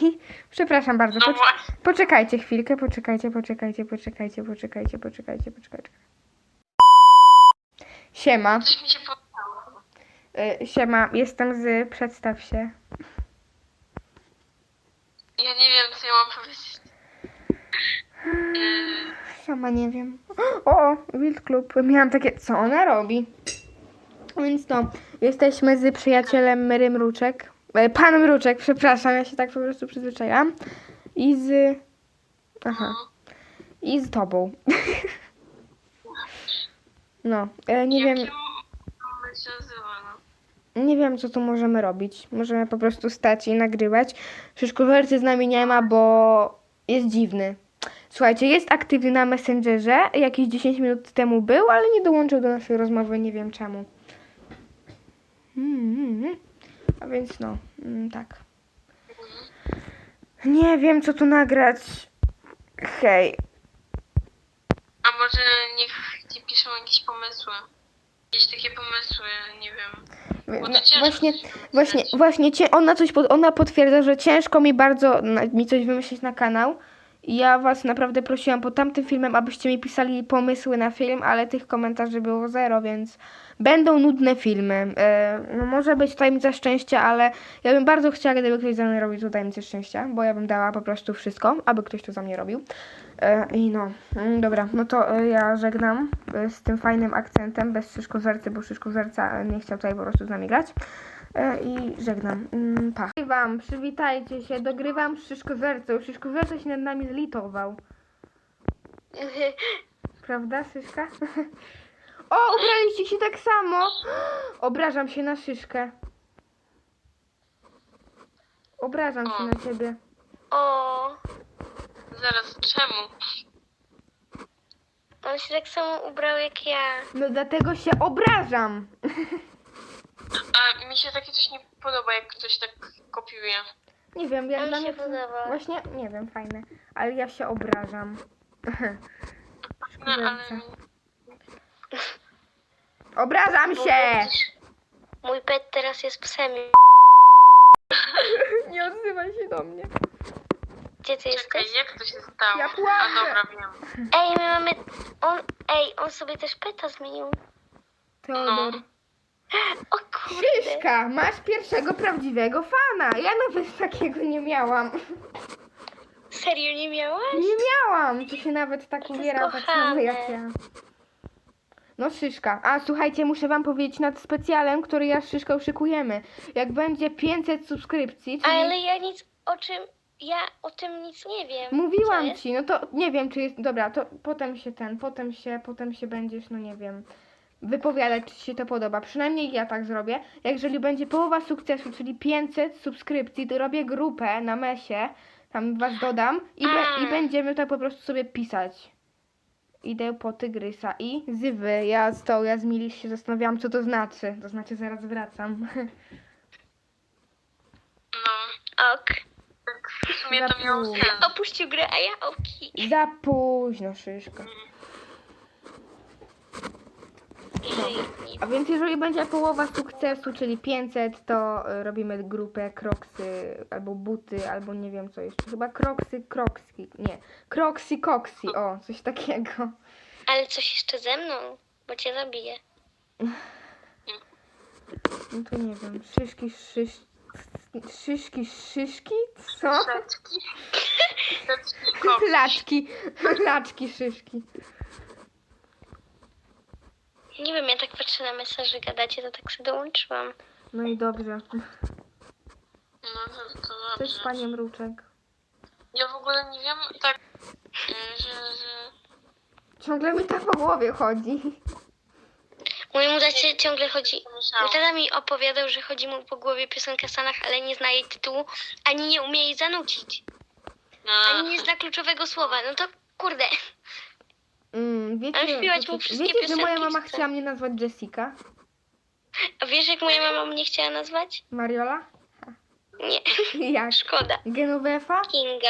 Przepraszam bardzo. No właśnie. poczekajcie chwilkę, poczekajcie, poczekajcie, poczekajcie, poczekajcie, poczekajcie, poczekajcie. Siema. Coś mi się podobało. Y, siema, jestem z... Przedstaw się. Ja nie wiem, co ja mam powiedzieć. Yy, Sama nie wiem. O, Wild Club. Miałam takie, co ona robi? Więc no, jesteśmy z przyjacielem Rymruczek. E, Pan Mruczek, przepraszam, ja się tak po prostu przyzwyczaiłam. I z... Aha. I z tobą. No, e, nie wiem, się nazywa, no. nie wiem co tu możemy robić. Możemy po prostu stać i nagrywać. Szyszkowercy z nami nie ma, bo jest dziwny. Słuchajcie, jest aktywny na Messengerze. Jakieś 10 minut temu był, ale nie dołączył do naszej rozmowy, nie wiem czemu. Mm, mm, mm. A więc no, mm, tak. Nie wiem co tu nagrać. Hej. A może niech ci piszą jakieś pomysły. Jakieś takie pomysły, nie wiem. No, właśnie, właśnie, właśnie, ona coś, pod, ona potwierdza, że ciężko mi bardzo na, mi coś wymyślić na kanał. Ja was naprawdę prosiłam pod tamtym filmem, abyście mi pisali pomysły na film, ale tych komentarzy było zero, więc będą nudne filmy. E, no może być tajemnica szczęścia, ale ja bym bardzo chciała, gdyby ktoś za mnie robił tu tajemnicę szczęścia, bo ja bym dała po prostu wszystko, aby ktoś to za mnie robił. E, I no, mm, dobra, no to e, ja żegnam z tym fajnym akcentem, bez szyszkozercy, bo szyszkozerca e, nie chciał tutaj po prostu z nami grać. E, I żegnam. Mm, Pa. Wam, przywitajcie się, dogrywam z szyszkozercą. Szyszkozerca się nad nami zlitował. Prawda, Szyszka? o, ubraliście się tak samo! Obrażam się na Szyszkę. Obrażam się na ciebie. O, Zaraz, czemu? on się tak samo ubrał jak ja. No dlatego się obrażam. A mi się takie coś nie podoba, jak ktoś tak kopiuje. Nie wiem, ja Mi dla się mnie podoba. Właśnie, nie wiem, fajne. Ale ja się obrażam. No, ale... Obrażam się! Mój pet teraz jest psem. Nie odzywaj się do mnie. Gdzie ty Czekaj, jesteś? jak to się stało? Ja płaczę. A dobra, wiem. Ej, my mamy... On... Ej, on sobie też peta zmienił. Teodor. O kurde. Szyszka, masz pierwszego prawdziwego fana. Ja nawet takiego nie miałam. Serio nie miałaś? Nie miałam. To się nawet tak ubiera tak samo kochane. jak ja. No Szyszka. A słuchajcie, muszę wam powiedzieć nad specjalem, który ja z Szyszką szykujemy. Jak będzie 500 subskrypcji, czyli... Ale ja nic o czym... Ja o tym nic nie wiem. Co Mówiłam jest? ci, no to nie wiem, czy jest. Dobra, to potem się ten, potem się, potem się będziesz, no nie wiem, wypowiadać, czy ci się to podoba. Przynajmniej ja tak zrobię. Jak jeżeli będzie połowa sukcesu, czyli 500 subskrypcji, to robię grupę na mesie, tam was dodam i, be, i A. będziemy tak po prostu sobie pisać. Idę po tygrysa i zywy. Ja z tą, ja z się zastanawiałam, co to znaczy. To znaczy, zaraz wracam. No, Ok. tak w sumie to miało sens. Opuścił grę, a ja oki. Za późno, szyszka. A więc jeżeli będzie połowa sukcesu, czyli 500, to y, robimy grupę kroksy albo buty, albo nie wiem co jeszcze. Chyba kroksy, krokski. Nie. Kroksy, koksy. O, coś takiego. Ale coś jeszcze ze mną, bo cię zabiję. No to nie wiem. Szyszki, szysz... Szyszki, szyszki? Co? Kopki. Laczki. Laczki, szyszki. Nie wiem, ja tak patrzę na mesaże, gadacie, to tak sobie dołączyłam. No i dobrze. No to, to Cześć, dobrze. panie Mruczek. Ja w ogóle nie wiem, tak, y, że, że... Ciągle mi tak po głowie chodzi. Mojemu tacie ciągle chodzi... Mój Pomyślałam. tata mi opowiadał, że chodzi mu po głowie piosenka Stanach, ale nie zna jej tytułu, ani nie umie jej zanucić, No, ani nie zna kluczowego słowa. No to kurde. Mm, wiecie, Ale śpiewać mu wiecie, wszystkie wiecie, że moja piosenki mama chce. chciała mnie nazwać Jessica? A wiesz, jak moja mama mnie chciała nazwać? Mariola? Nie, Jak? szkoda. Genovefa? Kinga.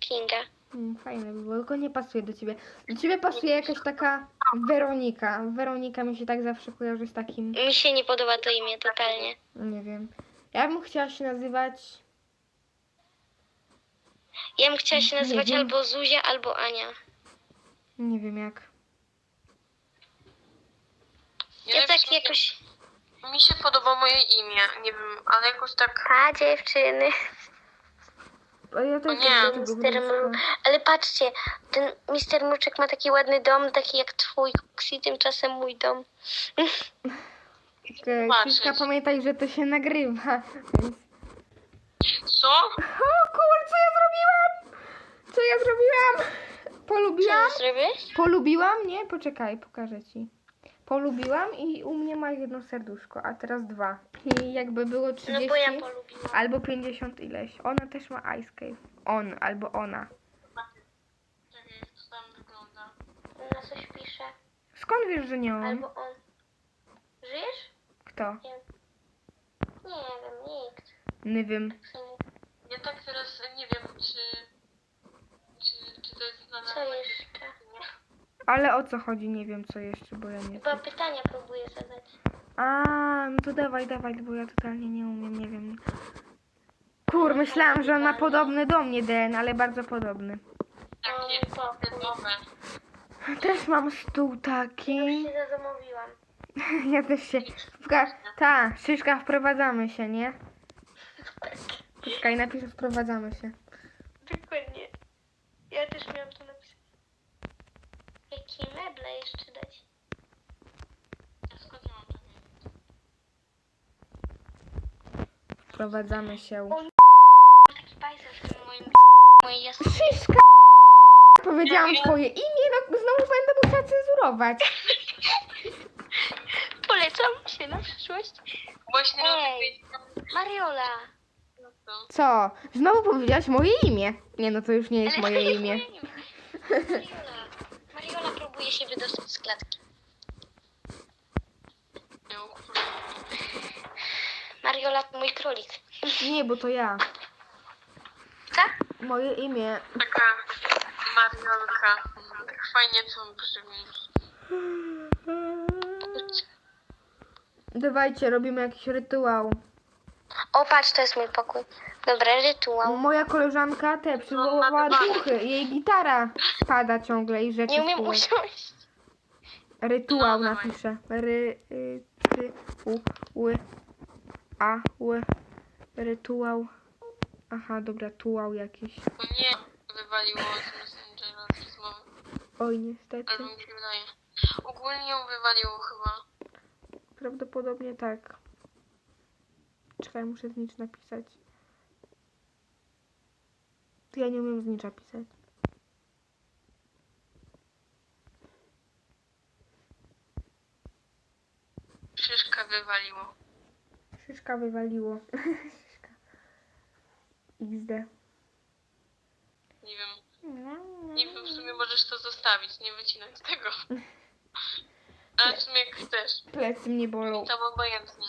Kinga. Mm, fajne by było, tylko nie pasuje do ciebie. Do ciebie pasuje jakaś taka Weronika. Weronika mi się tak zawsze kojarzy z takim, Mi się nie podoba to imię totalnie. nie wiem. Ja bym chciała się nazywać Ja bym chciała się nazywać albo Zuzia, albo Ania. Nie wiem jak. Ja tak napiszę- jakoś... Mi się podoba moje imię, nie wiem, ale jakoś tak... A, dziewczyny. A ja też nie, lubię tego Mister Mru... Ale patrzcie, ten Mister Mruczek ma taki ładny dom, taki jak twój Koksi, tymczasem mój dom. Okej, Patrzeć. Krzyśka, pamiętaj, że to się nagrywa. Więc... Co? O kur, co ja zrobiłam? Co ja zrobiłam? Co Polubiłam? ty zrobisz? Polubiłam? Nie, poczekaj, pokażę ci. Polubiłam i u mnie ma jedno serduszko, a teraz dwa. I jakby było No 30 bo ja polubiłam. albo 50 ileś. Ona też ma Ice Cave. On albo ona. Czekaj, jak to tam wygląda. Na coś pisze. Skąd wiesz, że nie on? Albo on. Żyjesz? Kto? Nie. Nie wiem, nikt. Nie wiem. W sumie. Ja tak teraz nie wiem, czy... To jest. Co jeszcze? Ale o co chodzi? Nie wiem co jeszcze, bo ja nie Chyba wiem. pytania próbuję zadać. A, no to dawaj, dawaj, bo ja totalnie nie umiem, nie wiem. Kur, myślałam, że on ma podobny do mnie DN, ale bardzo podobny. Pokój. nowe. Też mam stół Już taki. się zadomowiłam. Ja też się. Wka- Ta, Szyszka, wprowadzamy się, nie? Poczekaj, napiszę wprowadzamy się. Dokładnie. Ja też miałam to napisać. Jakie meble jeszcze dać? Skąd ja mam to wiedzieć? Wprowadzamy się. Szyszka! Powiedziałam twoje imię, no znowu będę musiała cenzurować. Polecam się na przyszłość. Właśnie na Ej. Mariola. to. Co? Znowu powiedziałaś moje imię. Nie, no to już nie jest Ale moje jest imię. moje Mariola. Mariola próbuje się wydostać z klatki. Mariola to mój królik. Nie, bo to ja. Tak? Moje imię. Taka Mariolka. Tak fajnie to brzmi. Dawajcie, robimy jakiś rytuał. O, patrz, to jest mój pokój. Dobra, rytuał. Moja koleżanka te przywołała duchy. Jej gitara spada ciągle i rzeczy Nie umiem półek. usiąść. Rytuał No, napiszę. Ry, y, ty, u, ły, a, ły. Rytuał. Aha, dobra, tułał jakiś. Nie wywaliło z Messengera z rozmowy. Oj, niestety. Albo mi się wydaje. Ogólnie ją wywaliło chyba. Prawdopodobnie tak. Czekaj, muszę znicz napisać. To ja nie umiem znicza pisać. Szyszka wywaliło. Szyszka wywaliło. Szyszka. XD. Nie wiem. Nie wiem, w sumie możesz to zostawić, nie wycinać tego. Ale w sumie jak chcesz. Plecy mnie bolą. Tam obojętnie.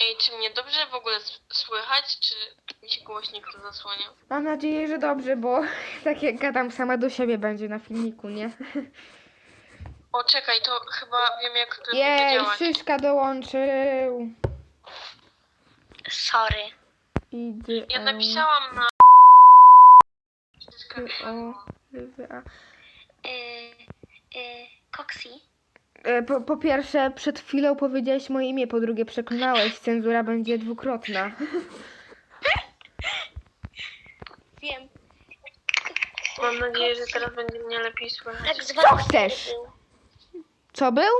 Ej, czy mnie dobrze w ogóle s- słychać, czy mi się głośnik to zasłania? Mam nadzieję, że dobrze, bo tak jak gadam sama do siebie będzie na filmiku, nie? O, czekaj, to chyba wiem jak to Jej. Szyszka dołączył. Sorry. Idy, Ja napisałam na... O, a. Y, y, Koksi. E, Po, po pierwsze, przed chwilą powiedziałeś moje imię, po drugie przeklinałeś, cenzura będzie dwukrotna. Wiem. Mam nadzieję, że teraz będzie mnie lepiej słychać. Tak zwany chcesz? był. Co był?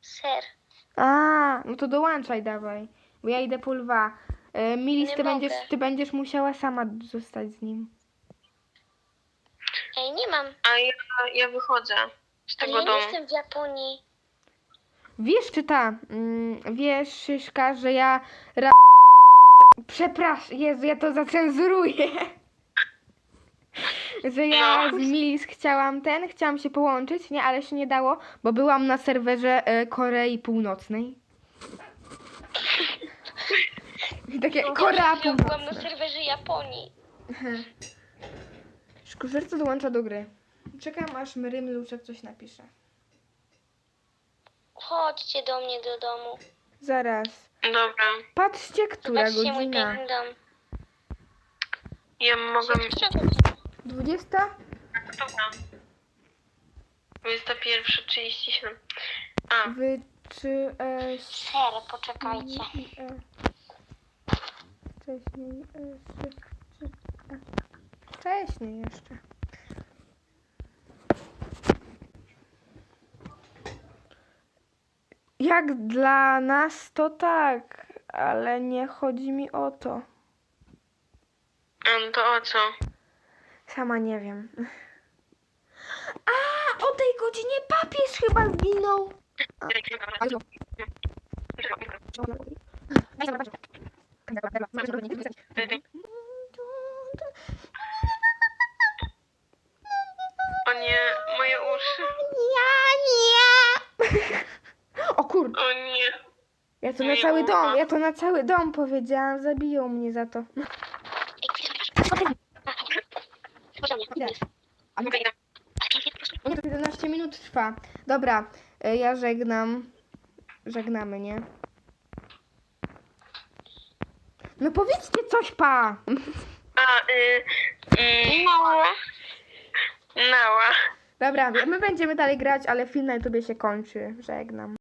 Ser. A, no to dołączaj, dawaj. Bo ja idę po lwa. E, Milis, Nie ty będziesz, mogę. ty będziesz musiała sama zostać z nim. Ej, nie mam. A ja, ja wychodzę z Ale tego ja nie domu. jestem w Japonii. Wiesz, czy ta, mm, wiesz, Szyszka, że ja ra... Przepraszam, Jezu, ja to zacenzuruję. Że ja No. z Milis chciałam ten, chciałam się połączyć, nie, ale się nie dało, bo byłam na serwerze e, Korei Północnej. I takie Korea Ja byłam na Północna. serwerze Japonii. Szkurzerca dołącza do gry. Czekam, aż Mrym Luczek coś napisze. Chodźcie do mnie do domu. Zaraz. Dobra. Patrzcie, która Zobaczcie mój godzina. piękny dom. Ja mogę... 20? Dobra. 21.37. A, Wy czy e, Ser, poczekajcie. e, wcześniej e, czy, czy, e, wcześniej jeszcze. Jak dla nas to tak, ale nie chodzi mi o to. a no to o co? Sama nie wiem. A, o tej godzinie papież chyba zginął. O nie, moje uszy. Ja nie. O kurde, O nie. ja to na cały dom, ja to na cały dom powiedziałam, zabiją mnie za to. O nie, to 11 minut trwa. Dobra, e, ja żegnam. Żegnamy, nie? No powiedzcie coś, pa! A, y... y Mała. nała. Dobra, my będziemy dalej grać, ale film na YouTubie się kończy. Żegnam.